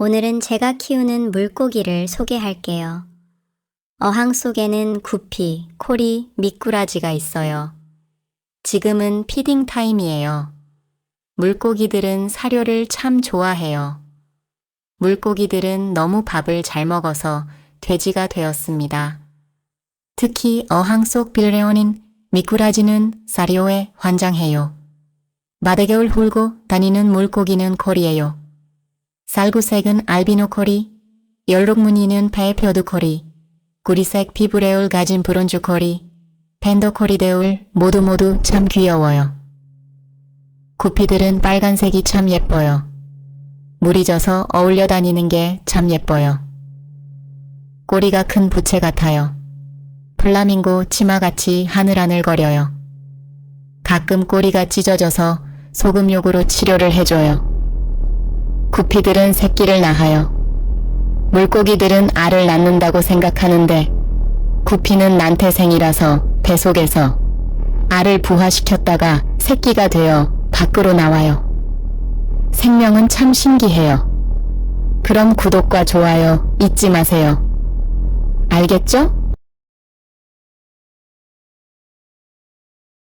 오늘은 제가 키우는 물고기를 소개할게요. 어항 속에는 구피, 코리, 미꾸라지가 있어요. 지금은 피딩 타임이에요. 물고기들은 사료를 참 좋아해요. 물고기들은 너무 밥을 잘 먹어서 돼지가 되었습니다. 특히 어항 속 빌레온인 미꾸라지는 사료에 환장해요. 마대개를 훑고 다니는 물고기는 코리예요. 살구색은 알비노 코리, 열록무늬는 페페어드 코리, 구리색 피부레올 가진 브론즈 코리, 팬더 코리데울 모두 모두 참 귀여워요. 구피들은 빨간색이 참 예뻐요. 물이 져서 어울려 다니는 게 참 예뻐요. 꼬리가 큰 부채 같아요. 플라밍고 치마같이 하늘하늘 거려요. 가끔 꼬리가 찢어져서 소금욕으로 치료를 해줘요. 구피들은 새끼를 낳아요. 물고기들은 알을 낳는다고 생각하는데 구피는 난태생이라서 배 속에서 알을 부화시켰다가 새끼가 되어 밖으로 나와요. 생명은 참 신기해요. 그럼 구독과 좋아요 잊지 마세요. 알겠죠?